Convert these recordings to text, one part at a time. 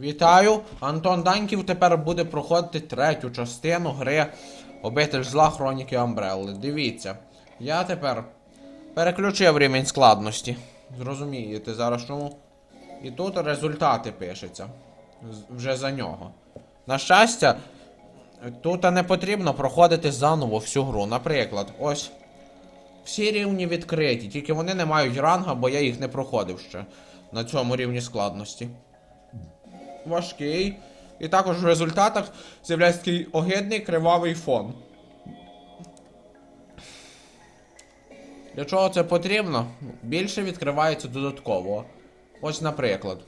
Вітаю! Антон Даньків тепер буде проходити третю частину гри Обитель зла Хроніки Амбрелли. Дивіться, я тепер переключив рівень складності. Зрозумієте зараз чому? І тут результати пишеться. Вже за нього. На щастя, тут не потрібно проходити заново всю гру. Наприклад, ось. Всі рівні відкриті, тільки вони не мають ранга, бо я їх не проходив ще на цьому рівні складності. Важкий. І також в результатах з'являється такий огидний кривавий фон. Для чого це потрібно? Більше відкривається додатково. Ось, наприклад.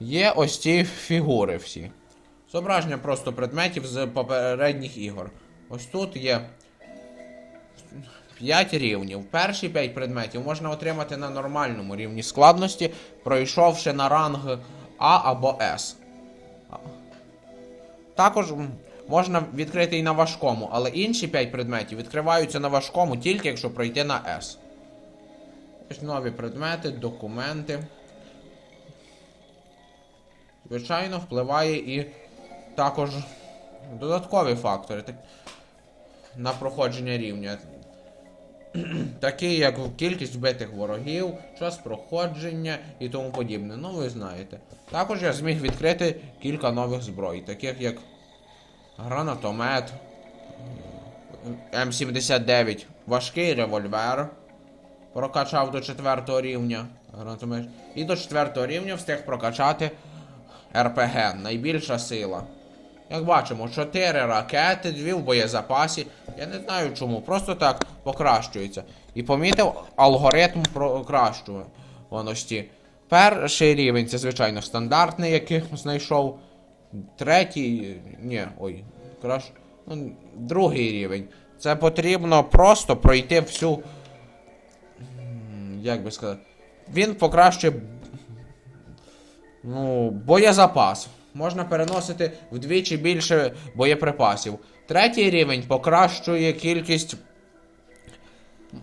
Є ось ці фігури всі. Зображення просто предметів з попередніх ігор. Ось тут є 5 рівнів. Перші 5 предметів можна отримати на нормальному рівні складності, пройшовши на ранг А або С. Також можна відкрити і на важкому, але інші 5 предметів відкриваються на важкому тільки якщо пройти на С. Ось нові предмети, документи. Звичайно, впливає і також додаткові фактори на проходження рівня. Такі як кількість вбитих ворогів, час проходження і тому подібне. Ну, ви знаєте. Також я зміг відкрити кілька нових зброй, таких як гранатомет, М79, важкий револьвер. Прокачав до 4 рівня. Гранатомет. І до 4 рівня встиг прокачати РПГ, найбільша сила. Як бачимо, 4 ракети, 2 в боєзапасі. Я не знаю чому, просто так покращується. І помітив алгоритм покращуваності. Перший рівень це, звичайно, стандартний, який знайшов. Третій. Ні, ой, краш. Ну, другий рівень. Це потрібно просто пройти всю. Як би сказати. Він покращує Ну, боєзапас. Можна переносити вдвічі більше боєприпасів. Третій рівень покращує кількість.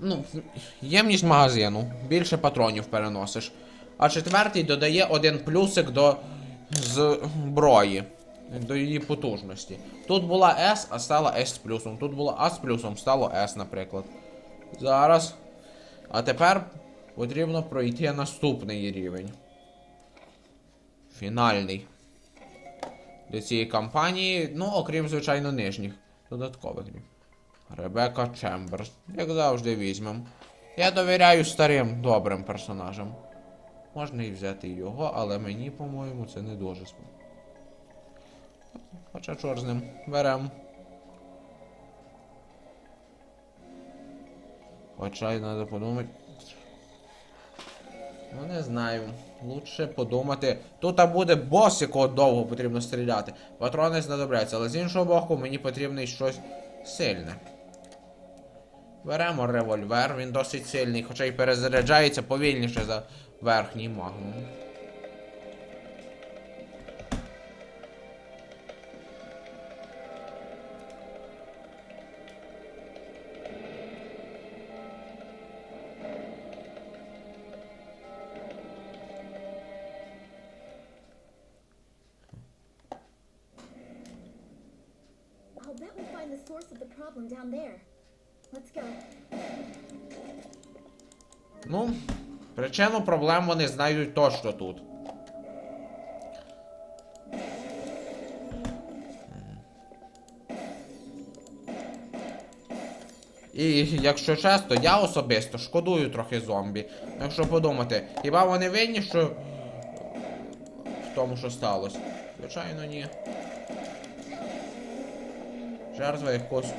Ну, ємність магазину. Більше патронів переносиш. А четвертий додає один плюсик до зброї. До її потужності. Тут була S, а стала з плюсом. Тут була А з плюсом, стало S, наприклад. Зараз. А тепер потрібно пройти наступний рівень фінальний для цієї кампанії, ну, окрім, звичайно, нижніх додаткових. Ребека Чемберс. Як завжди візьмемо. Я довіряю старим добрим персонажам. Можна і взяти його, але мені, по-моєму, це не дуже сподобається. Хоча чор з ним. Берем. Хоча й треба подумати. Ну не знаю. Лучше подумати. Тут буде бос, якого довго потрібно стріляти. Патрони знадобляться, але з іншого боку, мені потрібно щось сильне. Беремо револьвер, він досить сильний, хоча й перезаряджається повільніше за верхній магнум. Find the source of the problem down there. Let's go. Ну, причину проблем вони знайдуть точно тут. І якщо чесно, я особисто шкодую трохи зомбі. Якщо подумати, хіба вони винні, що в тому, що сталося? Звичайно, ні. Жертва якогось.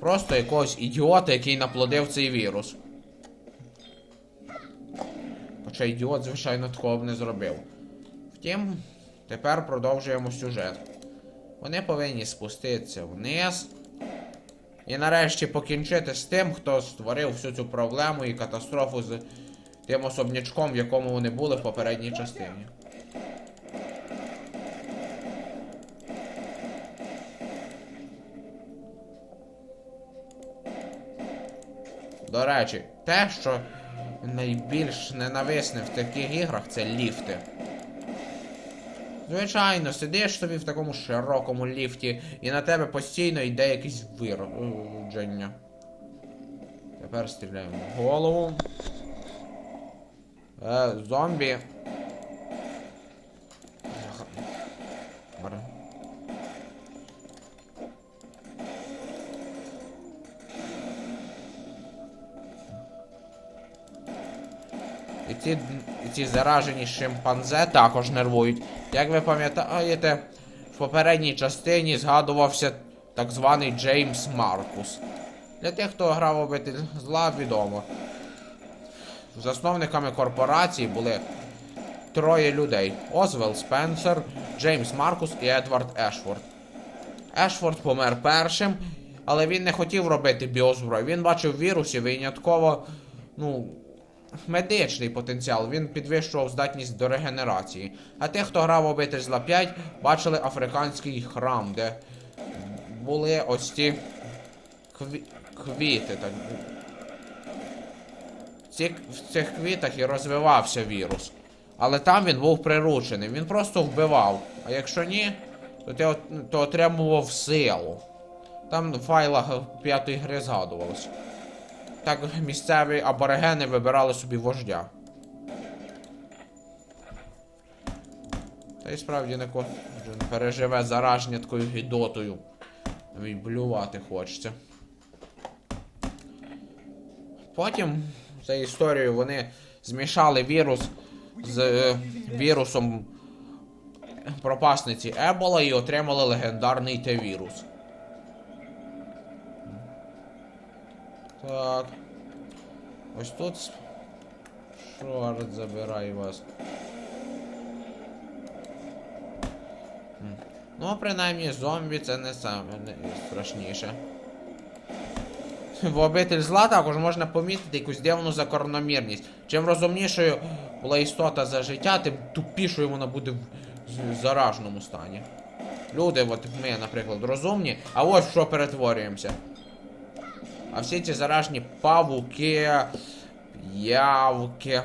Просто якогось ідіота, який наплодив цей вірус. Хоча ідіот, звичайно, такого б не зробив. Втім, тепер продовжуємо сюжет. Вони повинні спуститися вниз. І нарешті покінчити з тим, хто створив всю цю проблему і катастрофу з тим особнячком, в якому вони були в попередній частині. До речі, те, що найбільш ненависне в таких іграх, це ліфти. Звичайно, сидиш собі в такому широкому ліфті, і на тебе постійно йде якесь виродження. Тепер стріляємо в голову. Е, зомбі. Ці, ці заражені шимпанзе також нервують. Як ви пам'ятаєте, в попередній частині згадувався так званий Джеймс Маркус. Для тих, хто грав обитель зла, відомо. Засновниками корпорації були троє людей: Озвел Спенсер, Джеймс Маркус і Едвард Ешфорд. Ешфорд помер першим, але він не хотів робити біозброю. Він бачив вірусі винятково, ну, медичний потенціал. Він підвищував здатність до регенерації. А тих, хто грав обитель зла 5, бачили африканський храм, де були ось ці кві... квіти. Так. В цих квітах і розвивався вірус. Але там він був приручений, він просто вбивав. А якщо ні, то ти от- то отримував силу. Там в файлах п'ятої гри згадувалось. Так місцеві аборигени вибирали собі вождя. Та й справді не кожен переживе зараження такою гідотою. Навіть блювати хочеться. Потім за історією вони змішали вірус з е, вірусом пропасниці Ебола і отримали легендарний Т-вірус. Так. Ось тут. Шорт забирай вас. Ну, принаймні, зомбі це не саме страшніше. В обитель зла також можна помітити якусь дивну закономірність. Чим розумнішою була істота за життя, тим тупішою вона буде в зараженому стані. Люди, от ми, наприклад, розумні, а ось що перетворюємося. А всі ці заражені павуки, явки,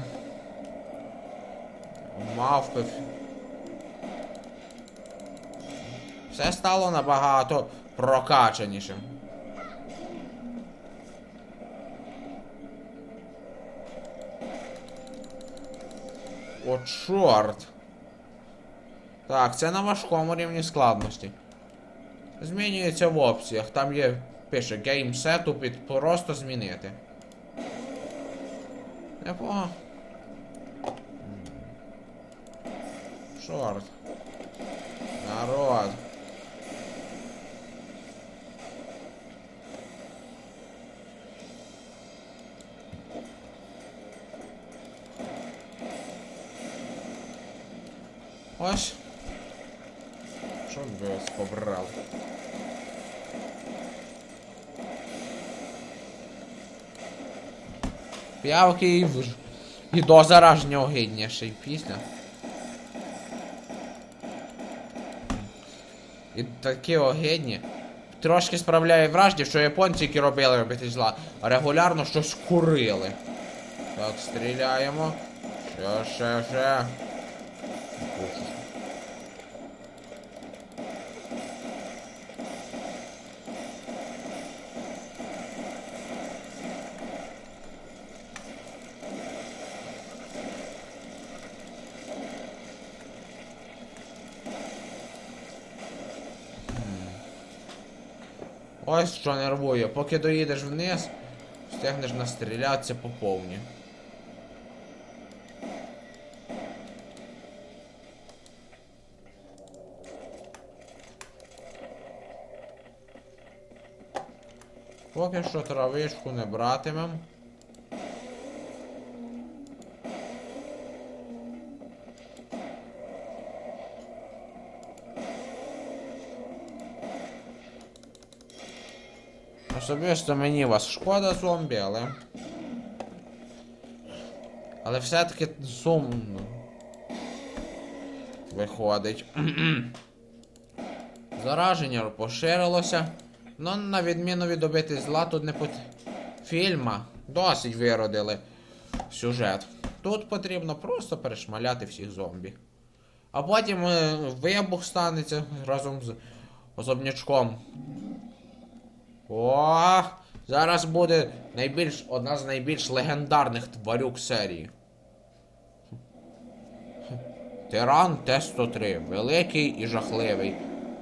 мавпи. Все стало набагато прокачанішим. О, чорт. Так, це на важкому рівні складності. Змінюється в опціях. Там є, пише Game Setup під просто змінити. Не по. Чорт. Народ. Ось. Що би вас побрав? П'явки і, в- і до зараження огидніше, і пісня. І такі огидні. Трошки справляє враження, що японці, які робили робити зла, регулярно щось курили. Так, стріляємо. Ще, ще, ще. Ось що нервує. Поки доїдеш вниз, встигнеш настрілятися по повні. Поки що травичку не братимем. Особисто мені вас шкода зомбі, але. Але все-таки сумно. Виходить. Зараження поширилося. Ну, на відміну від добити зла, тут не пот... Фільма досить виродили сюжет. Тут потрібно просто перешмаляти всіх зомбі. А потім е, вибух станеться разом з особнячком. О, зараз буде найбільш, одна з найбільш легендарних тварюк серії. Тиран Т-103. Великий і жахливий.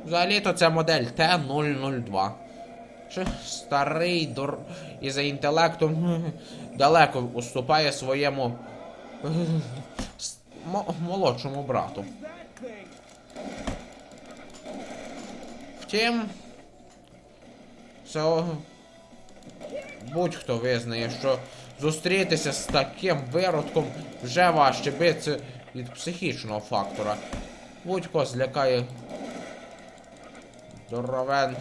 Взагалі-то це модель Т-002. Ще старий дур... і за інтелектом далеко уступає своєму молодшому брату. Втім, це будь-хто визнає, що зустрітися з таким виродком вже важче биться від психічного фактора. Будь-ко злякає здоровен.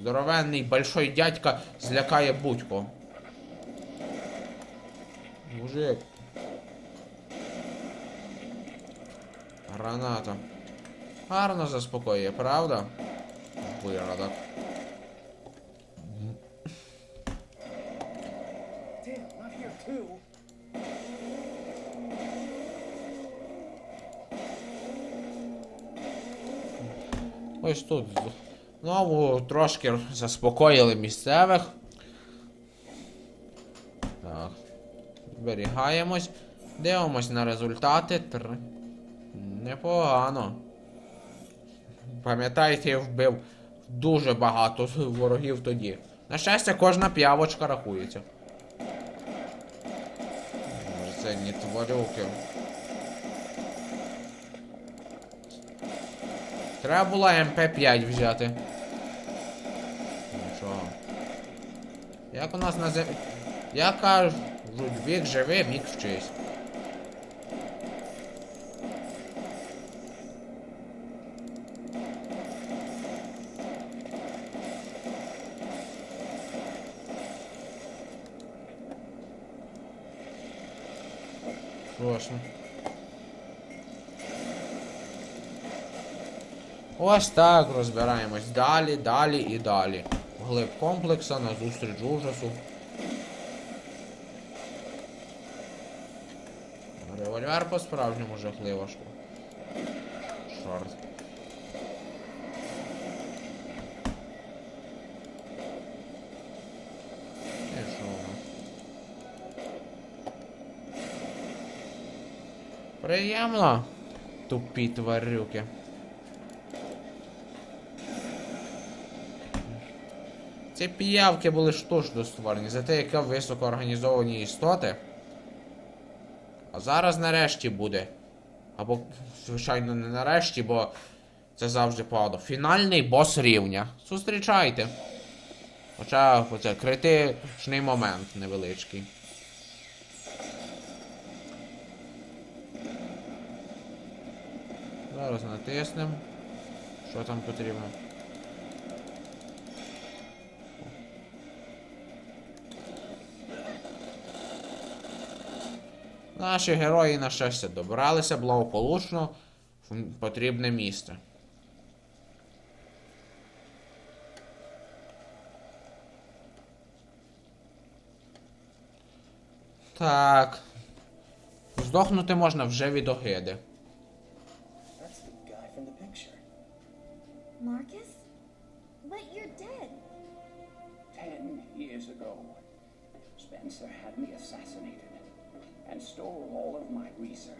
Здоровенний большой дядька злякає будь-кого. Мужик. Граната. Гарно заспокоює, правда? Here too. Ось тут знову трошки заспокоїли місцевих. Так. Зберігаємось. Дивимось на результати. Тр... Непогано. Пам'ятаєте, я вбив дуже багато ворогів тоді. На щастя, кожна п'явочка рахується. Може, це не тварюки. Треба було МП5 взяти. Нічого. Як у нас на землі. Я кажу, вік живи, вік вчись. Ж. Ось так розбираємось далі, далі і далі. Глиб комплекса на зустріч ужасу. Револьвер по-справжньому жахлива штука. Чорт. І що воно? Приємно. Тупі тварюки. Ці піявки були штучно створені, зате яке високоорганізовані істоти. А зараз нарешті буде. Або, звичайно, не нарешті, бо це завжди погано. Фінальний бос рівня. Зустрічайте. Хоча це критичний момент невеличкий. Зараз натиснемо. Що там потрібно? Наші герої, на щастя, добралися благополучно в потрібне місце. Так. Здохнути можна вже від огиди. Spencer had me assassinated and stole all of my research.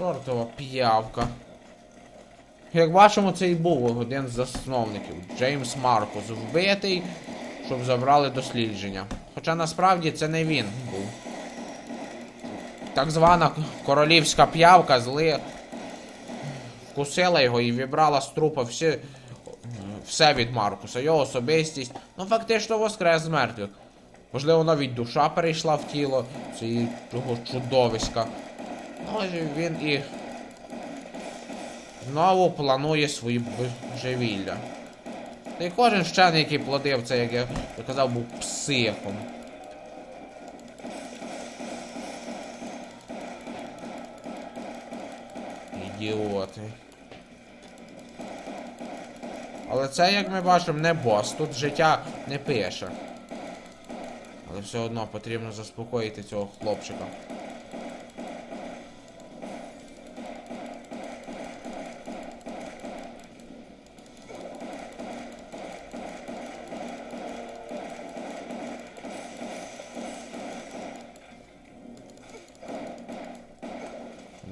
Чортова п'явка. Як бачимо, це і був один з засновників Джеймс Маркус, вбитий, щоб забрали дослідження. Хоча насправді це не він був. Так звана королівська п'явка зли вкусила його і вібрала з трупа всі, все від Маркуса, його особистість. Ну, фактично воскрес з мертвих. Можливо, навіть душа перейшла в тіло цієї чудовиська. І він і знову планує свої божевілля. Та й кожен вчений, який плодив це, як я казав, був психом. Ідіоти. Але це, як ми бачимо, не бос. Тут життя не пише. Але все одно потрібно заспокоїти цього хлопчика.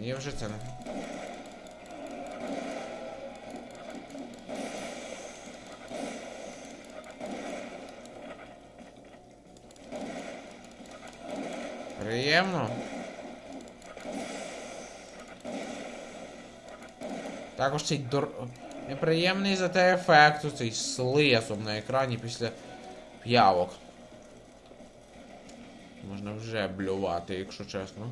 Ні, вже це не. Приємно. Також цей дор... неприємний за те у цей слизом на екрані після п'явок. Можна вже блювати, якщо чесно.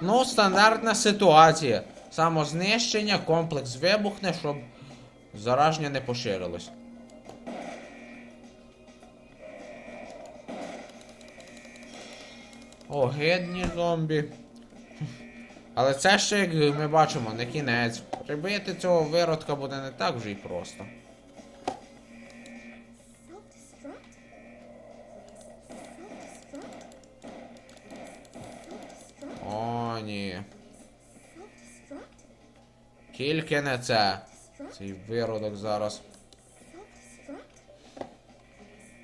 Ну, стандартна ситуація. Самознищення, комплекс вибухне, щоб зараження не поширилось. Огидні зомбі. Але це ще, як ми бачимо, не кінець. Прибити цього виродка буде не так вже й просто. Тільки не це. Цей виродок зараз.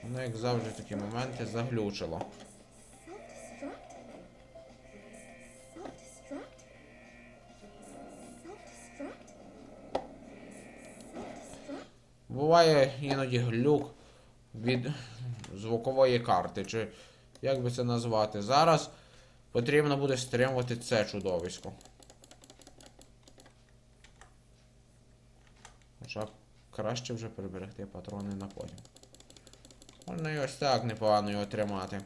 Воно, як завжди, такі моменти заглючило. Буває іноді глюк від звукової карти, чи як би це назвати. Зараз потрібно буде стримувати це чудовисько. Хоча краще вже приберегти патрони на потім. Можна і ось так непогано його тримати.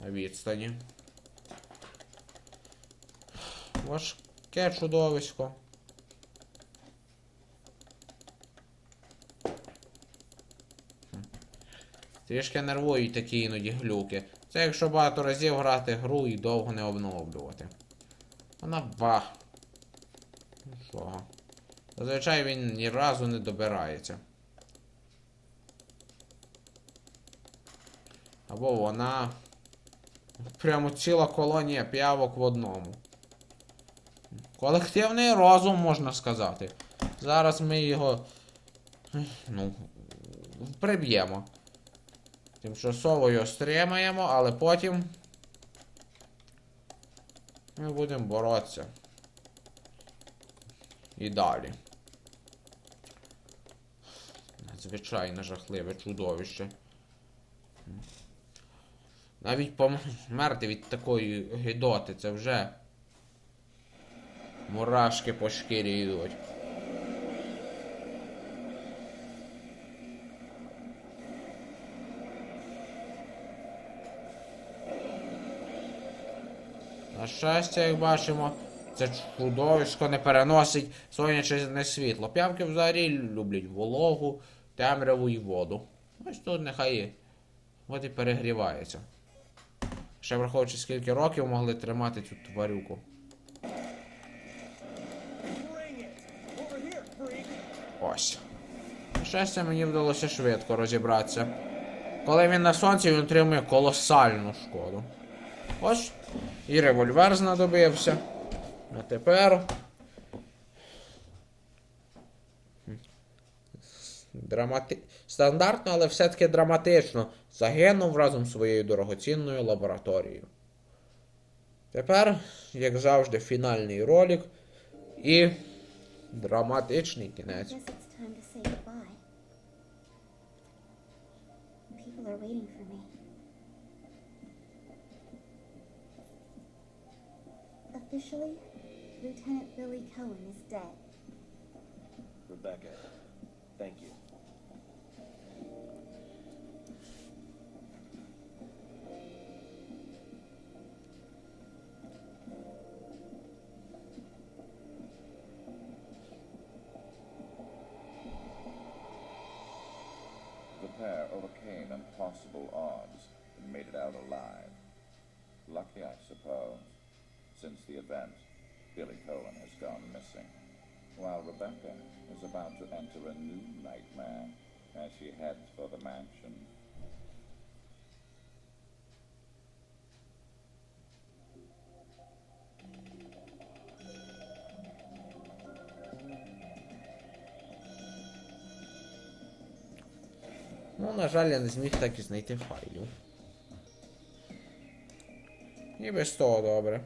На відстані. Важке чудовисько. Трішки нервують такі іноді глюки. Це якщо багато разів грати гру і довго не обновлювати. Вона ба. Ну що? Зазвичай він ні разу не добирається. Або вона. Прямо ціла колонія п'явок в одному. Колективний розум, можна сказати. Зараз ми його. Ну. Приб'ємо. Тимчасово стримаємо, але потім ми будемо боротися. І далі. Надзвичайно жахливе чудовище. Навіть померти від такої гидоти, це вже мурашки по шкірі йдуть. На щастя, як бачимо, це чудовисько не переносить сонячне світло. П'явки взагалі люблять вологу, темряву і воду. Ось тут нехай от і перегрівається. Ще враховуючи скільки років могли тримати цю тварюку. Ось. Щастя, мені вдалося швидко розібратися. Коли він на сонці, він отримує колосальну шкоду. Ось. І револьвер знадобився. А тепер. Драмати... Стандартно, але все-таки драматично. Загинув разом з своєю дорогоцінною лабораторією. Тепер, як завжди, фінальний ролик і драматичний кінець. Officially, Lieutenant Billy Cohen is dead. Rebecca, thank you. Ну, на жаль, я не зміг так і знайти файлів. І без того добре.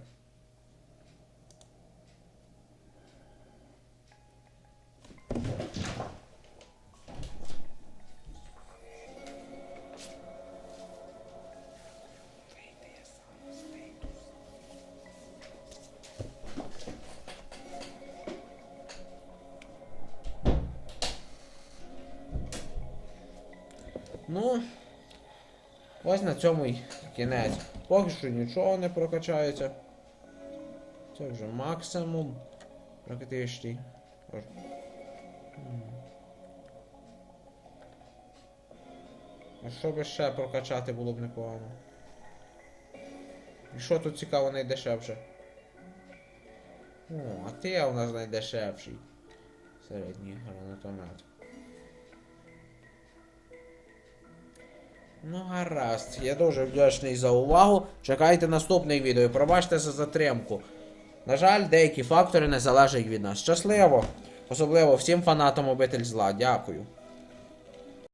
На цьому й кінець. Поки що нічого не прокачається. Це вже максимум. Практичний. А що би ще прокачати було б непогано. І що тут цікаво найдешевше? О, а ти у нас найдешевший. Середній гранатомет. Ну, гаразд. Я дуже вдячний за увагу. Чекайте наступне відео. Пробачте за затримку. На жаль, деякі фактори не залежать від нас. Щасливо! Особливо всім фанатам обитель зла. Дякую.